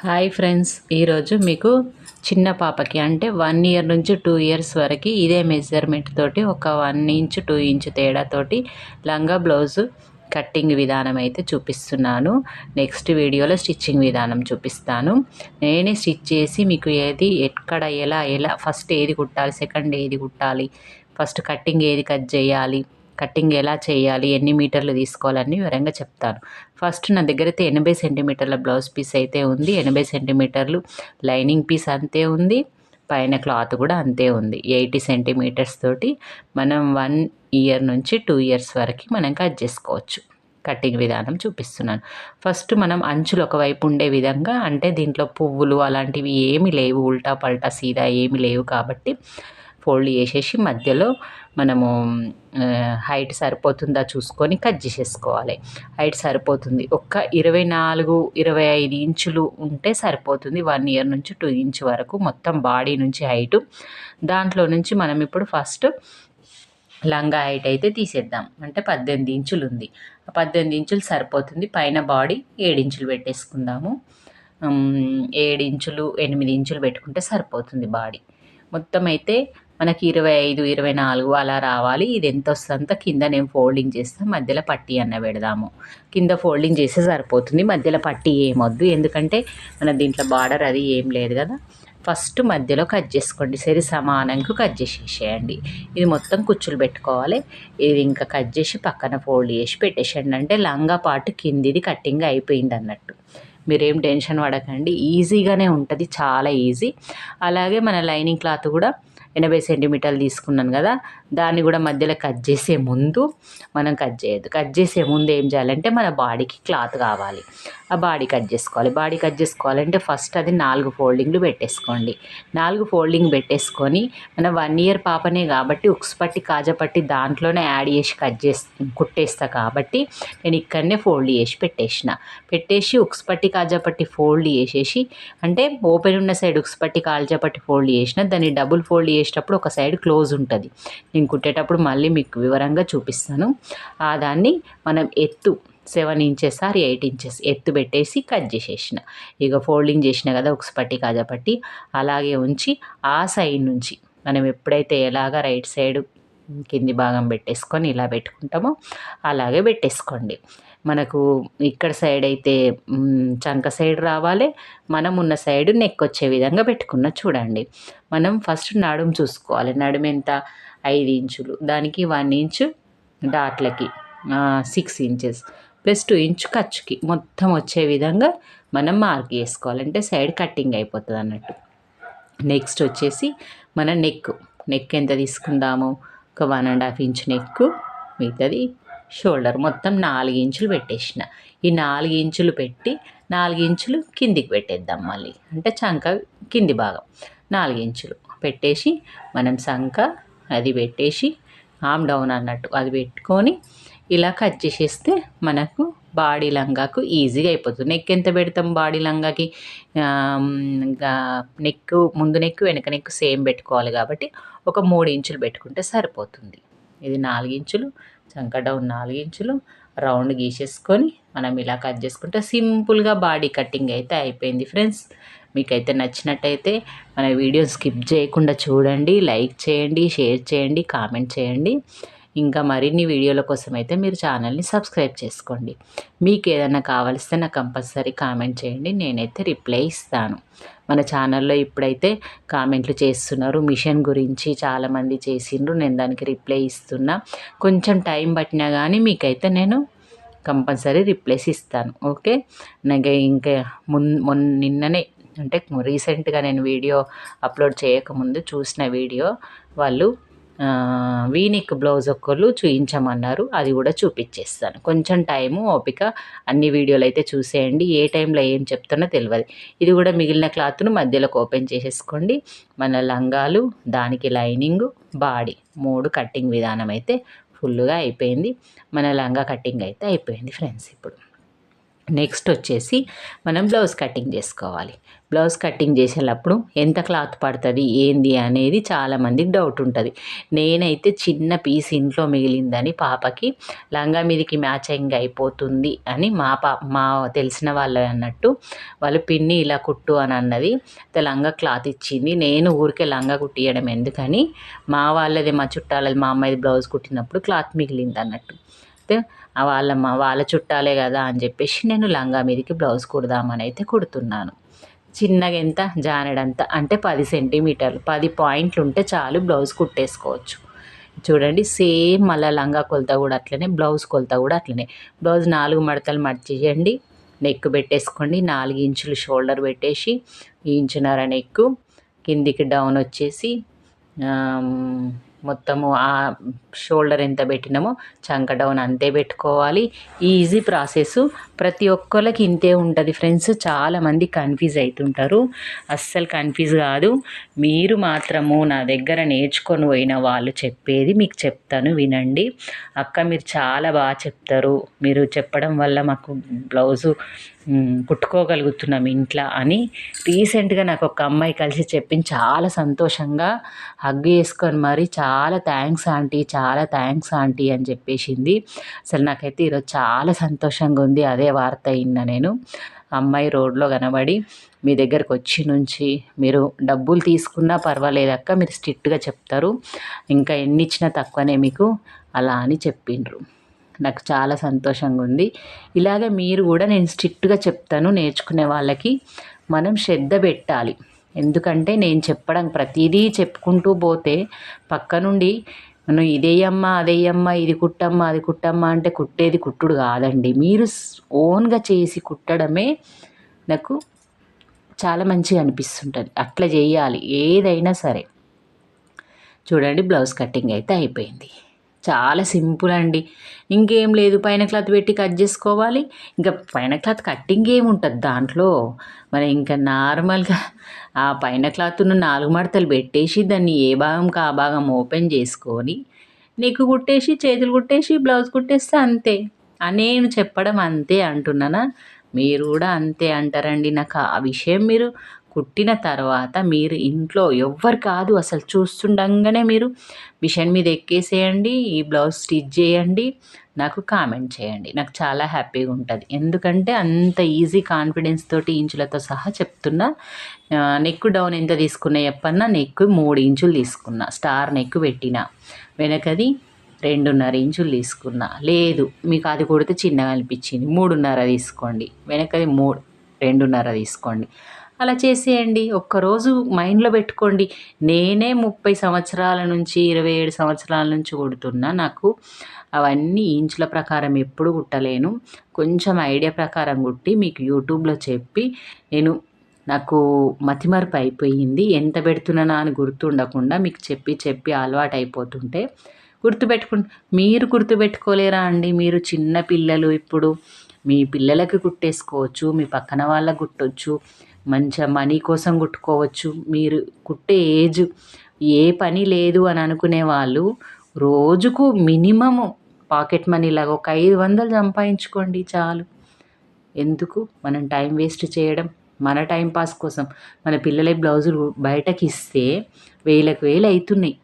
Hi friends ఈరోజు మీకు చిన్న పాపకి అంటే వన్ ఇయర్ నుంచి టూ ఇయర్స్ వరకు ఇదే మెజర్మెంట్ తోటి ఒక వన్ ఇంచ్ టూ ఇంచ్ తేడాతోటి లంగా బ్లౌజు కట్టింగ్ విధానం అయితే చూపిస్తున్నాను. నెక్స్ట్ వీడియోలో స్టిచ్చింగ్ విధానం చూపిస్తాను. నేనే స్టిచ్ చేసి మీకు ఏది ఎక్కడ ఎలా ఎలా ఫస్ట్ ఏది కుట్టాలి సెకండ్ ఏది కుట్టాలి ఫస్ట్ కట్టింగ్ ఏది కట్ చేయాలి కటింగ్ ఎలా చేయాలి ఎన్ని మీటర్లు తీసుకోవాలని వివరంగా చెప్తాను. ఫస్ట్ నా దగ్గర అయితే ఎనభై సెంటీమీటర్ల బ్లౌజ్ పీస్ అయితే ఉంది. ఎనభై సెంటీమీటర్లు లైనింగ్ పీస్ అంతే ఉంది. పైన క్లాత్ కూడా అంతే ఉంది. ఎయిటీ సెంటీమీటర్స్ తోటి మనం వన్ ఇయర్ నుంచి టూ ఇయర్స్ వరకు మనం కట్ చేసుకోవచ్చు. కటింగ్ విధానం చూపిస్తున్నాను. ఫస్ట్ మనం అంచులు ఒకవైపు ఉండే విధంగా అంటే దీంట్లో పువ్వులు అలాంటివి ఏమి లేవు. ఉల్టా పల్టా సీదా ఏమి లేవు కాబట్టి ఫోల్డ్ చేసేసి మధ్యలో మనము హైట్ సరిపోతుందా చూసుకొని కట్ చేసేసుకోవాలి. హైట్ సరిపోతుంది. ఒక్క ఇరవై నాలుగు ఇరవై ఐదు ఇంచులు ఉంటే సరిపోతుంది. వన్ ఇయర్ నుంచి టూ ఇంచ్ వరకు మొత్తం బాడీ నుంచి హైటు. దాంట్లో నుంచి మనం ఇప్పుడు ఫస్ట్ లంగా హైట్ అయితే తీసేద్దాం. అంటే పద్దెనిమిది ఇంచులు ఉంది. పద్దెనిమిది ఇంచులు సరిపోతుంది. పైన బాడీ ఏడించులు పెట్టేసుకుందాము. ఏడించులు ఎనిమిది ఇంచులు పెట్టుకుంటే సరిపోతుంది బాడీ. మొత్తం అయితే మనకి ఇరవై ఐదు ఇరవై నాలుగు అలా రావాలి. ఇది ఎంత వస్తుందో కింద నేను ఫోల్డింగ్ చేస్తే మధ్యలో పట్టీ అన్న పెడదాము. కింద ఫోల్డింగ్ చేస్తే సరిపోతుంది. మధ్యలో పట్టీ ఏమొద్దు ఎందుకంటే మన దీంట్లో బార్డర్ అది ఏం లేదు కదా. ఫస్ట్ మధ్యలో కట్ చేసుకోండి. సరి సమానంగా కట్ చేసేసేయండి. ఇది మొత్తం కుచ్చులు పెట్టుకోవాలి. ఇది ఇంకా కట్ చేసి పక్కన ఫోల్డ్ చేసి పెట్టేసేయండి. అంటే లంగా పాటు కిందిది కట్టింగ్ అయిపోయింది అన్నట్టు. మీరేం టెన్షన్ పడకండి. ఈజీగానే ఉంటుంది. చాలా ఈజీ అలాగే మన లైనింగ్ క్లాత్ కూడా ఎనభై సెంటీమీటర్లు తీసుకున్నాను కదా దాన్ని కూడా మధ్యలో కట్ చేసే ముందు మనం కట్ చేయొద్దు. కట్ చేసే ముందు ఏం చేయాలంటే మన బాడీకి క్లాత్ కావాలి. ఆ బాడీ కట్ చేసుకోవాలి. బాడీ కట్ చేసుకోవాలంటే ఫస్ట్ అది నాలుగు ఫోల్డింగ్లు పెట్టేసుకోండి. నాలుగు ఫోల్డింగ్ పెట్టేసుకొని మన వన్ ఇయర్ పాపనే కాబట్టి ఉక్స్ పట్టి కాజపట్టి దాంట్లోనే యాడ్ చేసి కట్ చేసి కుట్టేస్తా కాబట్టి నేను ఇక్కడనే ఫోల్డ్ చేసి పెట్టేసిన. పెట్టేసి ఉక్స్ పట్టి కాజపట్టి ఫోల్డ్ చేసేసి అంటే ఓపెన్ ఉన్న సైడ్ ఉక్స్ పట్టి కాల్చపట్టి ఫోల్డ్ చేసిన దాన్ని డబుల్ ఫోల్డ్ చేసేటప్పుడు ఒక సైడ్ క్లోజ్ ఉంటుంది. నేను కుట్టేటప్పుడు మళ్ళీ మీకు వివరంగా చూపిస్తాను. ఆ దాన్ని మనం ఎత్తు seven inches or eight inches ఎత్తు పెట్టేసి కట్ చేసేసిన. ఇక ఫోల్డింగ్ చేసిన కదా ఒక పట్టి కాజా పట్టి అలాగే ఉంచి ఆ సైడ్ నుంచి మనం ఎప్పుడైతే ఎలాగ రైట్ సైడ్ కింది భాగం పెట్టేసుకొని ఇలా పెట్టుకుంటామో. అలాగే పెట్టేసుకోండి. మనకు ఇక్కడ సైడ్ అయితే చంక సైడ్ రావాలి. మనం ఉన్న సైడ్ నెక్ వచ్చే విధంగా పెట్టుకున్న చూడండి. మనం ఫస్ట్ నడుము చూసుకోవాలి. నడుము ఎంత? ఐదు ఇంచులు. దానికి one inch డాట్లకి six inches plus two inch ఖర్చుకి మొత్తం వచ్చే విధంగా మనం మార్క్ చేసుకోవాలంటే సైడ్ కట్టింగ్ అయిపోతుంది అన్నట్టు నెక్స్ట్ వచ్చేసి మన నెక్ నెక్ ఎంత తీసుకుందాము? ఒక one and half inch neck మిగతాది షోల్డర్ మొత్తం నాలుగు ఇంచులు పెట్టేసిన. ఈ నాలుగు ఇంచులు పెట్టి నాలుగు ఇంచులు కిందికి పెట్టేద్దాం మళ్ళీ. అంటే చంక కింది భాగం. నాలుగు ఇంచులు పెట్టేసి మనం సంక అది పెట్టేసి ఆమ్ డౌన్ అన్నట్టు అది పెట్టుకొని ఇలా కట్ చేసేస్తే మనకు బాడీ లంగాకు ఈజీగా అయిపోతుంది. నెక్ ఎంత పెడతాం బాడీ లంగాకి? నెక్ ముందు నెక్ వెనక నెక్ సేమ్ పెట్టుకోవాలి కాబట్టి ఒక మూడు ఇంచులు పెట్టుకుంటే సరిపోతుంది. ఇది నాలుగు ఇంచులు చంక డౌన్ నాలుగు ఇంచులు రౌండ్ గీసేసుకొని మనం ఇలా కట్ చేసుకుంటే సింపుల్గా బాడీ కటింగ్ అయితే అయిపోయింది ఫ్రెండ్స్. మీకైతే నచ్చినట్టయితే మన వీడియో స్కిప్ చేయకుండా చూడండి లైక్ చేయండి షేర్ చేయండి కామెంట్ చేయండి. ఇంకా మరిన్ని వీడియోల కోసం అయితే మీరు ఛానల్ని సబ్స్క్రైబ్ చేసుకోండి. మీకు ఏదైనా కావాల్స్తే నాకు కంపల్సరీ కామెంట్ చేయండి నేనైతే రిప్లై ఇస్తాను. మన ఛానల్లో ఇప్పుడైతే కామెంట్లు చేస్తున్నారు. మిషన్ గురించి చాలామంది చేసిండ్రు నేను దానికి రిప్లై ఇస్తున్నా. కొంచెం టైం పట్టినా కానీ మీకైతే నేను కంపల్సరీ రిప్లేస్ ఇస్తాను. ఓకే? నాకు ఇంకా మున్ మొన్న నిన్ననే అంటే రీసెంట్గా నేను వీడియో అప్లోడ్ చేయకముందు చూసిన వీడియో వాళ్ళు వీనిక్ బ్లౌజ్ ఒక్కళ్ళు చూయించమన్నారు. అది కూడా చూపించేస్తాను. కొంచెం టైము ఓపిక అన్ని వీడియోలు అయితే చూసేయండి. ఏ టైంలో ఏం చెప్తున్నా తెలియదు ఇది కూడా మిగిలిన క్లాత్ను మధ్యలోకి ఓపెన్ చేసేసుకోండి. మన లంగాలు దానికి లైనింగ్ బాడీ మూడు కట్టింగ్ విధానం అయితే ఫుల్గా అయిపోయింది. మన లంగా కట్టింగ్ అయితే అయిపోయింది ఫ్రెండ్స్ ఇప్పుడు. నెక్స్ట్ వచ్చేసి మనం బ్లౌజ్ కటింగ్ చేసుకోవాలి. బ్లౌజ్ కటింగ్ చేసేటప్పుడు ఎంత క్లాత్ పడుతుంది ఏంది అనేది చాలామందికి డౌట్ ఉంటుంది. నేనైతే చిన్న పీస్ ఇంట్లో మిగిలిందని పాపకి లంగా మీదకి మ్యాచింగ్ అయిపోతుంది అని మా పా మా తెలిసిన వాళ్ళు అన్నట్టు వాళ్ళు పిన్ని ఇలా కుట్టు అని అన్నది లంగా క్లాత్ ఇచ్చింది నేను ఊరికే లంగా కుట్టియడం ఎందుకని? మా వాళ్ళది మా చుట్టాలది మా అమ్మాయిది బ్లౌజ్ కుట్టినప్పుడు క్లాత్ మిగిలింది అన్నట్టు. అయితే వాళ్ళ వాళ్ళ చుట్టాలే కదా అని చెప్పేసి నేను లంగా మీదకి బ్లౌజ్ కుడదామని అయితే కుడుతున్నాను. చిన్నగా ఎంత జానెడంత? అంటే పది సెంటీమీటర్లు. పది పాయింట్లు ఉంటే చాలు బ్లౌజ్ కుట్టేసుకోవచ్చు. చూడండి సేమ్ మళ్ళీ లంగా కొలత కూడా అట్లనే బ్లౌజ్ కొలత కూడా అట్లనే. బ్లౌజ్ నాలుగు మడతలు మడిచేయండి నెక్ పెట్టేసుకోండి. నాలుగు ఇంచులు షోల్డర్ పెట్టేసి ఇంచున్నర నెక్ కిందికి డౌన్ వచ్చేసి మొత్తము ఆ షోల్డర్ ఎంత పెట్టినామో చంక డౌన్ అంతే పెట్టుకోవాలి. Easy process. ప్రతి ఒక్కరికి ఇంతే ఉంటుంది ఫ్రెండ్స్. చాలామంది కన్ఫ్యూజ్ అవుతుంటారు అస్సలు కన్ఫ్యూజ్ కాదు. మీరు మాత్రము నా దగ్గర నేర్చుకొని పోయిన వాళ్ళు చెప్పేది మీకు చెప్తాను వినండి. అక్క మీరు చాలా బాగా చెప్తారు. మీరు చెప్పడం వల్ల మాకు బ్లౌజు కుట్టుకోగలుగుతున్నాం ఇంట్లో అని రీసెంట్గా నాకు ఒక అమ్మాయి కలిసి చెప్పింది. చాలా సంతోషంగా హగ్ చేసుకొని మరి చాలా థ్యాంక్స్ ఆంటీ చాలా థ్యాంక్స్ ఆంటీ అని చెప్పేసింది. అసలు నాకైతే ఈరోజు చాలా సంతోషంగా ఉంది. అదే వార్త అయిందా నేను. అమ్మాయి రోడ్లో కనబడి మీ దగ్గరకు వచ్చి నుంచి మీరు డబ్బులు తీసుకున్నా పర్వాలేదక్క మీరు స్ట్రిక్ట్గా చెప్తారు. ఇంకా ఎన్ని ఇచ్చినా తక్కువనే మీకు అలా అని చెప్పిండ్రు. నాకు చాలా సంతోషంగా ఉంది ఇలాగే మీరు కూడా నేను స్ట్రిక్ట్గా చెప్తాను నేర్చుకునే వాళ్ళకి. మనం శ్రద్ధ పెట్టాలి. ఎందుకంటే నేను చెప్పడం ప్రతిదీ చెప్పుకుంటూ పోతే పక్క నుండి మనం ఇదేయమ్మా అదేయమ్మా ఇది కుట్టమ్మా అది కుట్టమ్మా అంటే కుట్టేది కుట్టుడు కాదండి. మీరు ఓన్గా చేసి కుట్టడమే నాకు చాలా మంచిగా అనిపిస్తుంటుంది. అట్లా చేయాలి. ఏదైనా సరే. చూడండి బ్లౌజ్ కటింగ్ అయితే అయిపోయింది. చాలా సింపుల్ అండి. ఇంకేం లేదు పైన క్లాత్ పెట్టి కట్ చేసుకోవాలి. ఇంకా పైన క్లాత్ కట్టింగ్ ఏముంటుంది దాంట్లో? మరి ఇంకా నార్మల్గా ఆ పైన క్లాత్ను నాలుగు మడతలు పెట్టేసి దాన్ని ఏ భాగంకి ఆ భాగం ఓపెన్ చేసుకొని నీకు కుట్టేసి చేతులు కుట్టేసి బ్లౌజ్ కుట్టేస్తే అంతే. నేను చెప్పడం అంతే అంటున్నానా? మీరు కూడా అంతే అంటారండి. నాకు ఆ విషయం మీరు కుట్టిన తర్వాత మీరు ఇంట్లో ఎవ్వరు కాదు. అసలు చూస్తుండగానే మీరు మిషన్ మీద ఎక్కేసేయండి ఈ బ్లౌజ్ స్టిచ్ చేయండి నాకు కామెంట్ చేయండి. నాకు చాలా హ్యాపీగా ఉంటుంది. ఎందుకంటే అంత ఈజీ కాన్ఫిడెన్స్ తోటి ఇంచులతో సహా చెప్తున్నా. నెక్ డౌన్ ఎంత తీసుకున్నా చెప్పన్నా నెక్ మూడు ఇంచులు తీసుకున్నా. స్టార్ నెక్ పెట్టిన. వెనకది రెండున్నర ఇంచులు తీసుకున్నా. లేదు మీకు అది కొడితే చిన్నగా అనిపించింది. మూడున్నర తీసుకోండి. వెనకది మూడు రెండున్నర తీసుకోండి. అలా చేసేయండి. ఒక్కరోజు మైండ్లో పెట్టుకోండి. నేనే ముప్పై సంవత్సరాల నుంచి ఇరవై ఏడు సంవత్సరాల నుంచి కుడుతున్నా. నాకు అవన్నీ ఇంచుల ప్రకారం ఎప్పుడు కుట్టలేను. కొంచెం ఐడియా ప్రకారం కుట్టి మీకు యూట్యూబ్లో చెప్పి నేను నాకు మతిమరుపు అయిపోయింది. ఎంత పెడుతున్నానా అని గుర్తుండకుండా మీకు చెప్పి చెప్పి అలవాటు అయిపోతుంటే గుర్తుపెట్టుకు మీరు గుర్తుపెట్టుకోలేరా అండి? మీరు చిన్న పిల్లలు ఇప్పుడు. మీ పిల్లలకి కుట్టేసుకోవచ్చు మీ పక్కన వాళ్ళకి కుట్టవచ్చు మంచిగా మనీ కోసం కుట్టుకోవచ్చు. మీరు కుట్టే ఏజ్ ఏ పని లేదు అని అనుకునే వాళ్ళు రోజుకు మినిమము పాకెట్ మనీ లాగా ఒక ఐదు వందలు సంపాదించుకోండి చాలు. ఎందుకు? మనం టైం వేస్ట్ చేయడం మన టైం పాస్ కోసం. మన పిల్లల బ్లౌజులు బయటకి ఇస్తే వేలకు వేలు అవుతున్నాయి.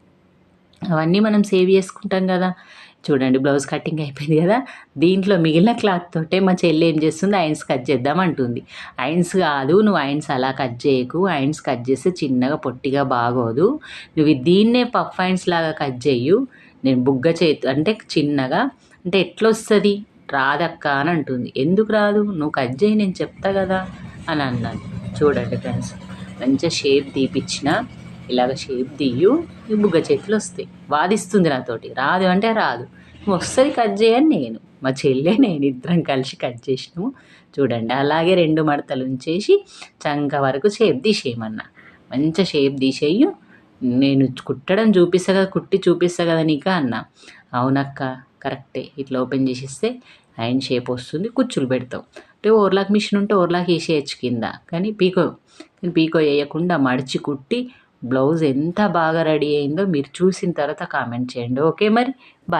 అవన్నీ మనం సేవ్ చేసుకుంటాం కదా. చూడండి బ్లౌజ్ కటింగ్ అయిపోయింది కదా. దీంట్లో మిగిలిన క్లాత్ తోటే మా చెల్లి ఏం చేస్తుంది? ఐన్స్ కట్ చేద్దాం అంటుంది. ఐన్స్ కాదు నువ్వు ఐన్స్ అలా కట్ చేయకు. ఐన్స్ కట్ చేస్తే చిన్నగా పొట్టిగా బాగోదు. నువ్వు దీన్నే పఫ్ ఐన్స్ లాగా కట్ చేయు నేను బుగ్గ చేతు అంటే చిన్నగా అంటే ఎట్లొస్తుంది? రాదక్క అని అంటుంది. ఎందుకు రాదు? నువ్వు కట్ చేయి నేను చెప్తా కదా అని అన్నాను. చూడండి ఫ్రెండ్స్ మంచిగా షేప్ తీపిచ్చిన. ఇలాగ షేప్ తీయు ఈ బుగ్గ చేతులు వస్తాయి. వాదిస్తుంది నాతోటి. రాదు అంటే రాదు. వస్తుంది కట్ చేయని నేను. మా చెల్లె నేను ఇద్దరం కలిసి కట్ చేసినాము. చూడండి అలాగే రెండు మడతలు ఉంచేసి చంక వరకు షేప్ తీసేయమన్నా. మంచి షేప్ తీసేయు. నేను కుట్టడం చూపిస్తా కదా కుట్టి చూపిస్తా కదా నీకు అన్న. అవునక్క కరెక్టే. ఇట్లా ఓపెన్ చేసిస్తే ఆయన షేప్ వస్తుంది. కుచ్చులు పెడతావు అంటే ఓర్లాక్ మిషన్ ఉంటే ఓర్లాక్ వేసేయచ్చు కింద. కానీ పీకో పీకో వేయకుండా మడిచి కుట్టి బ్లౌజ్ ఎంత బాగా రెడీ అయిందో మీరు చూసిన తర్వాత కామెంట్ చేయండి. ఓకే మరి? బాయ్